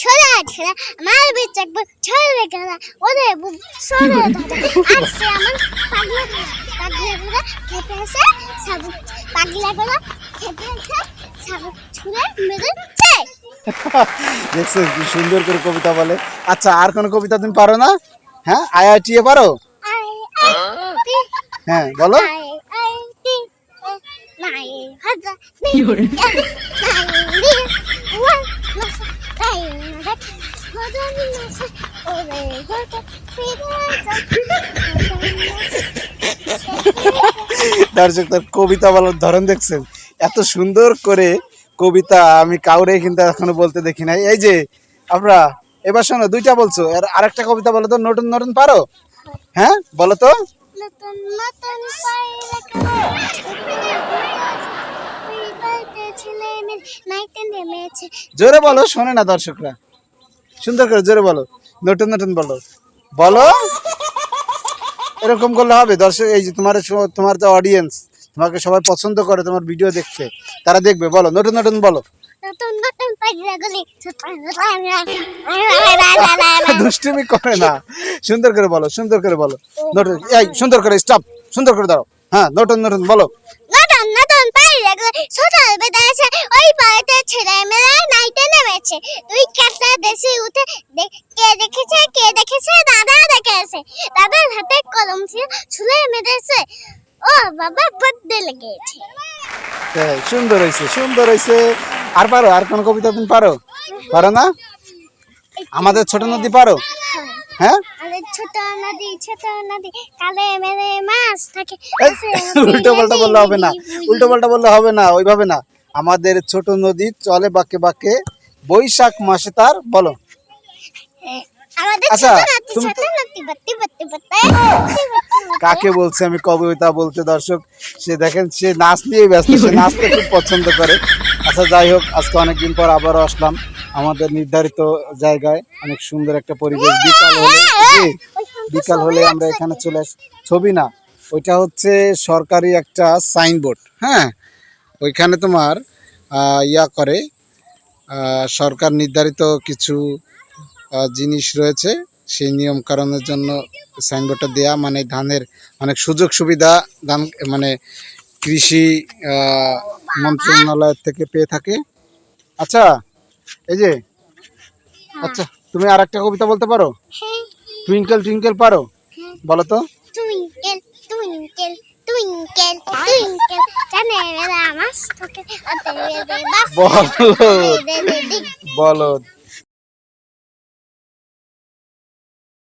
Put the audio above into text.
ছোড়া ছোড়া আমার বেচাক ছড়ে গেলা। ওরে সরে আমার পাগলা গলা। পাগলা গলা খেপে সাবুক পাগলা গলা খেপে আছে সাবুক ছুঁড়ে মেরেছে। দেখছ কি সুন্দর করে কবিতা বলে। আচ্ছা আর কোনো কবিতা তুমি পারো না? হ্যাঁ আইআইটি এ পারো? আই আই টি হ্যাঁ বলো আই আই টি নাই হাজা দর্শক তার কবিতা বলার ধরন দেখছেন? এত সুন্দর করে কবিতা আমি কাউরে কিন্তু এখনও বলতে দেখি নাই। এই যে আমরা এবার শোনো দুইটা বলছো। আর আরেকটা কবিতা বলো তো নতুন নতুন পারো? হ্যাঁ বলো তো। জোরে বলো শোনে না দর্শকরা। সুন্দর করে জোরে বলো। নতুন নতুন বলো। বলো? এরকম করলে হবে। দর্শক এই যে তোমার তোমার যে অডিয়েন্স তোমাকে সবাই পছন্দ করে তোমার ভিডিও দেখতে তারা দেখবে। বলো নতুন নতুন বলো। দুষ্টুমি করে না। সুন্দর করে বলো সুন্দর করে বলো। নতুন এই সুন্দর করে স্টপ সুন্দর করে দাও হ্যাঁ নতুন নতুন বলো। নতুন নতুন পায়রা গুলি। সকাল বেদাছে ওই বাড়িতে ছেলে নেমেছে তুই কাঁচা দেশে উঠে কে দেখেছে কে দেখেছে? দাদা দেখেছে। দাদার হাতে কলম ছিল ছুলে মেরেছে। ও বাবা বড্ডে লেগেছে। সুন্দর হয়েছে সুন্দর হয়েছে আর পারো আর কোন কবিতা তুমি পারো? পারো না? আমাদের ছোট নদী পারো? হ্যাঁ? ছোট নদী ছোট নদী কালে মেরে মাছ থাকে। উল্টো পাল্টা বললে হবে না। উল্টো পাল্টা বললে হবে না ওইভাবে না। আমাদের ছোট নদী চলে বাঁকে বাঁকে। বৈশাখ মাসে তার বলো। আচ্ছা, বাত্তি বাত্তি কাকে বলছে আমি কবিতা বলতে দর্শক? সে দেখেন সে নাচ নিয়ে ব্যস্ত সে নাচতে খুব পছন্দ করে। আচ্ছা যাই হোক আজকে অনেকদিন পর আবারও আসলাম আমাদের নির্ধারিত জায়গায়। অনেক সুন্দর একটা পরিবেশ। বিকাল হলে বিকাল হলে আমরা এখানে চলে আসি ছবি না ওইটা হচ্ছে সরকারি একটা সাইনবোর্ড। হ্যাঁ ওইখানে তোমার ইয়া করে সরকার নির্ধারিত কিছু জিনিস রয়েছে সেই নিয়ম কারণের জন্য সাইনবোর্ডটা দেয়া মানে ধানের অনেক সুযোগ সুবিধা ধান মানে কৃষি মন্ত্রণালয় থেকে পেয়ে থাকে। আচ্ছা এই যে আচ্ছা তুমি আর একটা কবিতা বলতে পারো? হ্যাঁ। টুইঙ্কেল টুইঙ্কেল পারো? বলো তো। টুইঙ্কেল টুইঙ্কেল টুইঙ্কেল টুইঙ্কেল জানে মেরা মাছ থাকে